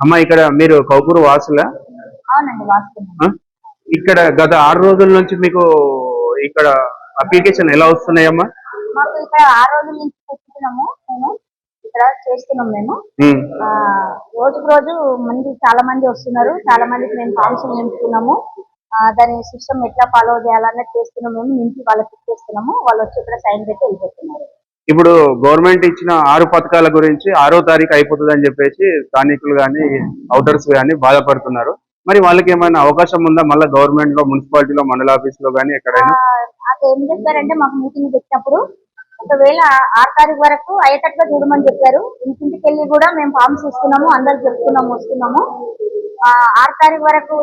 అమ్మ ఇక్కడ మీరు కౌకూరు వాసులా? ఇక్కడ గత ఆరు రోజుల నుంచి మీకు ఇక్కడ అప్లికేషన్ ఎలా వస్తున్నాయమ్మా? ఇక్కడ ఆరు రోజుల నుంచి ఇక్కడ చేస్తున్నాం మేము. రోజుకు రోజు మంది చాలా మంది వస్తున్నారు. చాలా మందికి మేము ఫామ్స్ నింపుతున్నాము దాని సిస్టమ్ ఎట్లా ఫాలో చేయాలన్నది చేస్తున్నాం మేము నింపి వాళ్ళకి ఇచ్చేస్తున్నాము. వాళ్ళు వచ్చి ఇక్కడ సైన్ పెట్టి వెళ్ళిపోతున్నారు. ఇప్పుడు గవర్నమెంట్ ఇచ్చిన ఆరు పథకాల గురించి ఆరో తారీఖు అయిపోతుంది అని చెప్పేసి స్థానికులు కానీ అవుటర్స్ కానీ బాధపడుతున్నారు. మరి వాళ్ళకి ఏమైనా అవకాశం ఉందా? మళ్ళీ గవర్నమెంట్లో మున్సిపాలిటీలో మండల ఆఫీస్లో కానీ ఎక్కడైనా? ఏం చెప్పారంటే మాకు మీటింగ్ పెట్టినప్పుడు ఒకవేళ ఆరు తారీఖు వరకు అయ్యేటట్టుగా చూడమని చెప్పారు. ఇంటింటికి వెళ్ళి కూడా మేము ఫామ్స్ ఇస్తున్నాము అందరికి చెప్తున్నాము వస్తున్నాము. ఆరు తారీఖు వరకు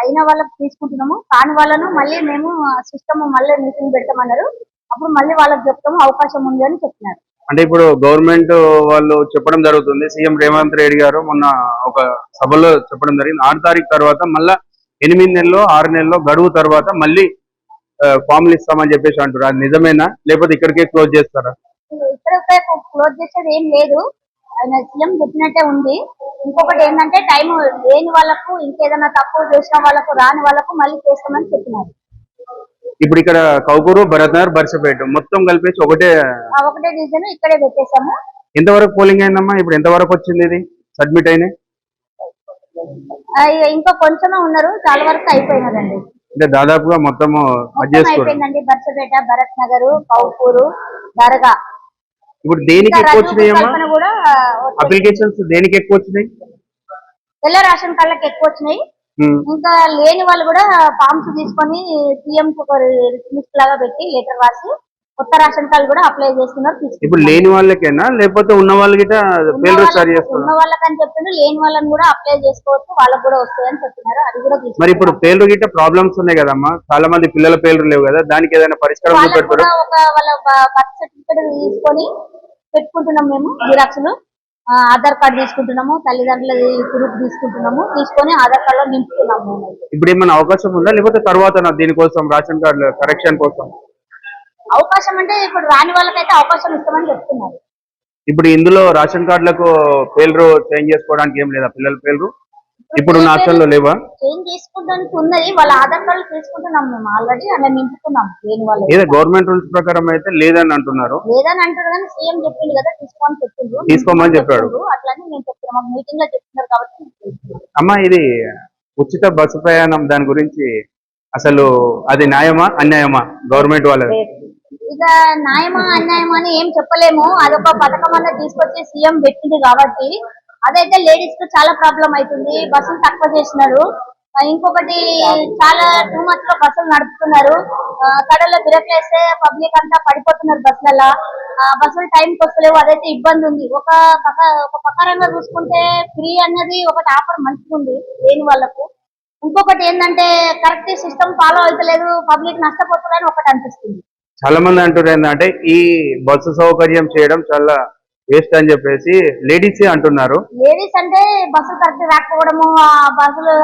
అయిన వాళ్ళకి తీసుకుంటున్నాము. కాని వాళ్ళను మళ్ళీ మేము సిస్టమ్ మళ్ళీ మీటింగ్ పెట్టమన్నారు అప్పుడు మళ్ళీ వాళ్ళకి చెప్తాము అవకాశం ఉంది అని చెప్పినారు. అంటే ఇప్పుడు గవర్నమెంట్ వాళ్ళు చెప్పడం జరుగుతుంది. సీఎం రేవంత్ రెడ్డి గారు మొన్న ఒక సభలో చెప్పడం జరిగింది. ఆరు తారీఖు తర్వాత మళ్ళా ఎనిమిది నెలల్లో ఆరు నెలల్లో గడువు తర్వాత మళ్ళీ ఫామ్లు ఇస్తామని చెప్పేసి అంటారు అది నిజమేనా? లేకపోతే ఇక్కడికే క్లోజ్ చేస్తారా? ఇక్కడ క్లోజ్ చేసేది ఏం లేదు. సీఎం చెప్పినట్టే ఉంది. ఇంకొకటి ఏంటంటే టైం లేని వాళ్ళకు ఇంకేదైనా తక్కువ చేసిన వాళ్ళకు రాని వాళ్ళకు మళ్ళీ చేస్తామని చెప్పినారు. ఇప్పుడు ఇక్కడ కౌకూరు భరత్ నగర్ బర్సపేట మొత్తం కలిపేసి ఒకటే ఒకటే డివిజన్ ఇక్కడే పెట్టేశాము. ఎంతవరకు పోలింగ్ అయిందమ్మా? ఇప్పుడు ఎంతవరకు వచ్చింది ఇది? సబ్మిట్ అయినాయి? ఆ, ఇక కొంచెమే ఉన్నారు. చాలా వరకు అయిపోయినారండి అంటే దాదాపుగా మొత్తము అయిపోయిందండి. బర్సపేట భరత్ నగర్ కౌకూరు దర్గా. ఇప్పుడు దేనికి ఎక్కువ రజూ వచ్చినాయి అమ్మా కల్పన కూడా వచ్చాయి. అప్లికేషన్స్ దేనికి ఎక్కువ వచ్చినాయి తెల్ల రేషన్ కార్డులకు ఎక్కువ వచ్చినాయి. ఇంకా లేని వాళ్ళు కూడా ఫామ్స్ తీసుకొని సీఎం ఒక లిస్ట్ లాగా పెట్టి లెటర్ రాసి కొత్త రేషన్ కార్డు కూడా అప్లై చేస్తున్నారు ఇప్పుడు. లేని వాళ్ళకేనా? లేకపోతే ఉన్న వాళ్ళకి ఉన్న వాళ్ళకని చెప్తున్నారు లేని వాళ్ళని కూడా అప్లై చేసుకోవచ్చు వాళ్ళకి కూడా వస్తాయని చెప్తున్నారు అది కూడా మరి ఇప్పుడు. పేర్లు గిట్ట ప్రాబ్లమ్స్ ఉన్నాయి కదమ్మా. చాలా మంది పిల్లల పేర్లు లేవు కదా దానికి ఏదైనా పరిష్కారం చూపెడతారు. వాళ్ళ బర్త్ సర్టిఫికేట్ తీసుకొని పెట్టుకుంటున్నాం మేము జిరాక్స్లు. ఆధార్ కార్డు తీసుకుంటున్నాము తల్లిదండ్రుల ప్రూఫ్ తీసుకుంటున్నాము తీసుకొని ఆధార్ కార్డులో నింపుతున్నాము మేమైతే ఇప్పుడు ఏమైనా అవకాశం ఉందా? లేకపోతే తర్వాత దీనికోసం రేషన్ కార్డు కరెక్షన్ కోసం? అవకాశం అంటే ఇప్పుడు రాని వాళ్ళకైతే అవకాశం ఇస్తామని చెప్తున్నారు. ఇప్పుడు ఇందులో రేషన్ కార్డులకు పేర్లు చేంజ్ చేసుకోవడానికి ఏం లేదా? పిల్లల పేర్లు ఇప్పుడు నాశనంలో లేవా? చేంజ్ చేసుకోవడానికి ఉన్నది వాళ్ళ ఆధార్ కార్డు తీసుకుంటున్నాం మేము ఆల్రెడీ అలా నింపుకున్నాం ఏదో గవర్నమెంట్ రూల్స్ ప్రకారం అయితే లేదని అంటున్నారు. లేదని అంటారు కానీ సీఎం చెప్పిండు కదా తీసుకోమని చెప్పిండు. తీసుకోమని చెప్పాడు. అట్లనే మేము చెప్తున్నాం. మీటింగ్లో చెప్తున్నారు కాబట్టి. అమ్మా ఇది ఉచిత బస్సు ప్రయాణం దాని గురించి అసలు అది న్యాయమా అన్యాయమా? గవర్నమెంట్ వాళ్ళది? ఇక న్యాయమా అన్యాయమా అని ఏం చెప్పలేము. అదొక పథకం అన్న తీసుకొచ్చి సీఎం పెట్టింది కాబట్టి అదైతే లేడీస్కు చాలా ప్రాబ్లం అవుతుంది బస్సులు తక్కువ చేసినారు. ఇంకొకటి చాలా టూ మంత్స్లో బస్సులు నడుపుతున్నారు. కడల్లో కడలో బిరక్లేస్తే పబ్లిక్ అంతా పడిపోతున్నారు బస్సులలో. బస్సులు టైంకి వస్తలేవు. అదైతే ఇబ్బంది ఉంది. ఒక పక్క ఒక ప్రకారంగా చూసుకుంటే ఫ్రీ అన్నది ఒకటి ఆఫర్ మంచిగా ఉంది లేని వాళ్ళకు. ఇంకొకటి ఏంటంటే కరెక్ట్ సిస్టమ్ ఫాలో అవుతలేదు పబ్లిక్ నష్టపోతున్నారని ఒకటి అనిపిస్తుంది. చాలా మంది అంటారు ఏంటంటే ఈ బస్సు సౌకర్యం చేయడం చాలా వేస్ట్ అని చెప్పేసి లేడీసే అంటున్నారు లేడీస్ అంటే బస్సులు కరెక్ట్ రాకపోవడము ఆ బస్సులు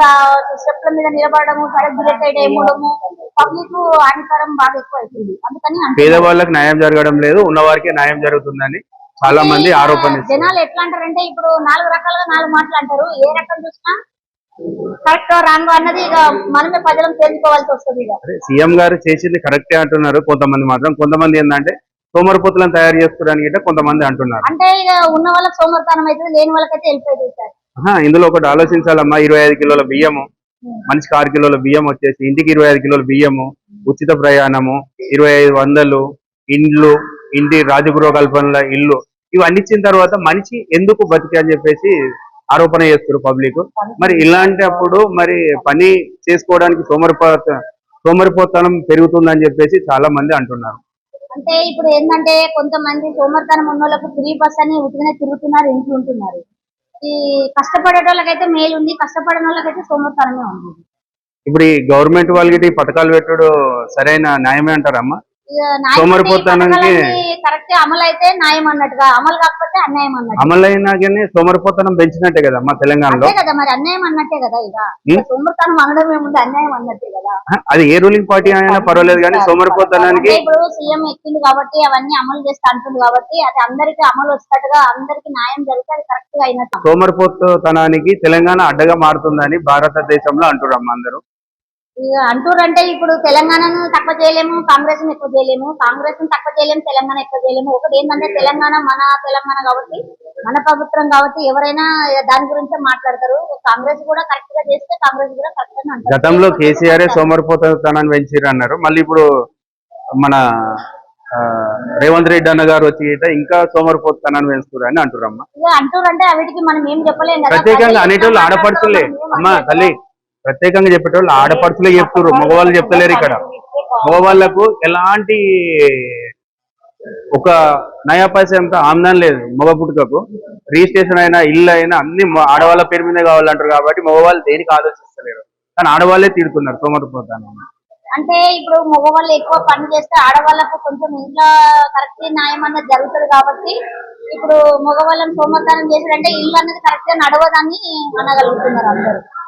స్టెప్ల మీద నిలబడము సరే బుల్లెట్ సైడ్ వేయడము పబ్లిక్ హానికరం బాగా ఎక్కువ అవుతుంది అందుకని. పేదవాళ్ళకి న్యాయం జరగడం లేదు ఉన్నవారికి న్యాయం జరుగుతుందని చాలా మంది ఆరోపణ. జనాలు ఎట్లా అంటారంటే ఇప్పుడు నాలుగు రకాలుగా నాలుగు మాటలు అంటారు ఏ రకం చూసినా కరెక్ట్ రాంగ్ అన్నది ఇక మనమే ప్రజలను తేల్చుకోవాల్సి వస్తుంది ఇక. అదే సీఎం గారు చేసింది కరెక్టే అంటున్నారు కొంతమంది మాత్రం. కొంతమంది ఏంటంటే సోమరిపోతులను తయారు చేసుకోవడానికి కొంతమంది అంటున్నారు. అంటే ఇక ఉన్న వాళ్ళకి సోమర్తనం అవుతుంది లేని వాళ్ళకైతే వెళ్ళిపోతుంది సార్ ఇందులో ఒకటి ఆలోచించాలమ్మా ఇరవై ఐదు కిలోల బియ్యము మనిషికి ఆరు కిలోల బియ్యం వచ్చేసి ఇంటికి ఇరవై ఐదు కిలోల బియ్యము ఉచిత ప్రయాణము ఇరవై ఐదు వందలు ఇండ్లు ఇంటి రాజగృహ కల్పనల ఇల్లు ఇవన్నీ ఇచ్చిన తర్వాత మనిషి ఎందుకు బతికి అని చెప్పేసి ఆరోపణ చేస్తారు పబ్లిక్ మరి ఇలాంటి అప్పుడు మరి పని చేసుకోవడానికి సోమరిపోత సోమరిపోతనం పెరుగుతుందని చెప్పేసి చాలా మంది అంటున్నారు. అంటే ఇప్పుడు ఏంటంటే కొంతమంది సోమర్తనం ఉన్న వాళ్ళకు ఫ్రీ బస్ అని ఉతిగానే తిరుగుతున్నారు ఇంట్లో ఉంటున్నారు. ఈ కష్టపడే వాళ్ళకైతే మేలు ఉంది కష్టపడిన వాళ్ళకైతే సోమర్తనమే ఉంది. ఇప్పుడు ఈ గవర్నమెంట్ వాళ్ళకి ఈ పథకాలు పెట్టుడు సరైన న్యాయమే అంటారమ్మా? పథకాలన్నీ కరెక్ట్ అమలు అయితే న్యాయం అన్నట్టుగా అమలు అన్యాయం అన్నట్టు. అమలైనా కానీ సోమరిపోతనం పెంచినట్టే కదా మా తెలంగాణలో. అంతే కదా మరి అన్యాయం అన్నట్టే కదా ఇక. ఉం? సొమ్మతనం అనడం ఏముంది అన్యాయం అన్నట్టే కదా. అది ఏ రూలింగ్ పార్టీ అయినా పర్వాలేదు కానీ సోమరిపోతనానికి అంటే ఇప్పుడు సీఎం ఎక్కింది కాబట్టి అవన్నీ అమలు చేస్తా అంటుంది కాబట్టి అది అందరికి అమలు వచ్చేటట్టుగా అందరికి న్యాయం జరిగితే అది కరెక్ట్గా అయినట్టు. సోమరిపోతనానికి తెలంగాణ అడ్డగా మారుతుందని భారతదేశంలో అంటున్నాం అందరూ. అంటూరంటే ఇప్పుడు తెలంగాణను తక్కువ చేయలేము కాంగ్రెస్ని ఎక్కువ చేయలేము కాంగ్రెస్ని తక్కువ చేయలేము తెలంగాణ ఎక్కువ చేయలేము. ఒకటి ఏంటంటే తెలంగాణ మన తెలంగాణ కాబట్టి మన ప్రభుత్వం కాబట్టి ఎవరైనా దాని గురించే మాట్లాడతారు. కాంగ్రెస్ కూడా కరెక్ట్గా చేస్తే కాంగ్రెస్ కూడా కరెక్ట్ అంటారు. గతంలో కేసీఆర్ సోమరిపోతనాన్ని పెంచిర్రు అన్నారు. మళ్ళీ ఇప్పుడు మన రేవంత్ రెడ్డి అన్న గారు వచ్చి ఇంకా సోమరిపోతనాన్ని పెంచుతున్నారు అని అంటున్నారమ్మా ఇక అంటూరంటే వీటికి మనం ఏం చెప్పలేం కదా. ప్రత్యేకంగా అనేటోళ్ళు ఆడపడుచులే. అమ్మా తల్లి. ప్రత్యేకంగా చెప్పేటోళ్ళు ఆడపడుచులే చెప్తున్నారు మగవాళ్ళు చెప్తలేరు ఇక్కడ. మగవాళ్ళకు ఎలాంటి ఒక నయా పైసా ఎంత ఆమ్దాన్ లేదు మగ పుట్టుకకు. రిజిస్ట్రేషన్ అయినా ఇల్లు అయినా అన్ని ఆడవాళ్ళ పేరు మీద కావాలంటారు కాబట్టి మగవాళ్ళు దేనికి ఆలోచిస్తలేరు. కానీ ఆడవాళ్ళే తీరుతున్నారు సోమరిపోతాను అంటే ఇప్పుడు మగవాళ్ళు ఎక్కువ పని చేస్తే ఆడవాళ్ళకు కొంచెం ఇంట్లో కరెక్ట్ న్యాయం అన్నది జరుగుతుంది కాబట్టి ఇప్పుడు మగవాళ్ళని సోమర్థనం చేశారంటే ఇల్లు అనేది కరెక్ట్గా నడవదని అనగలుగుతున్నారు అందరూ.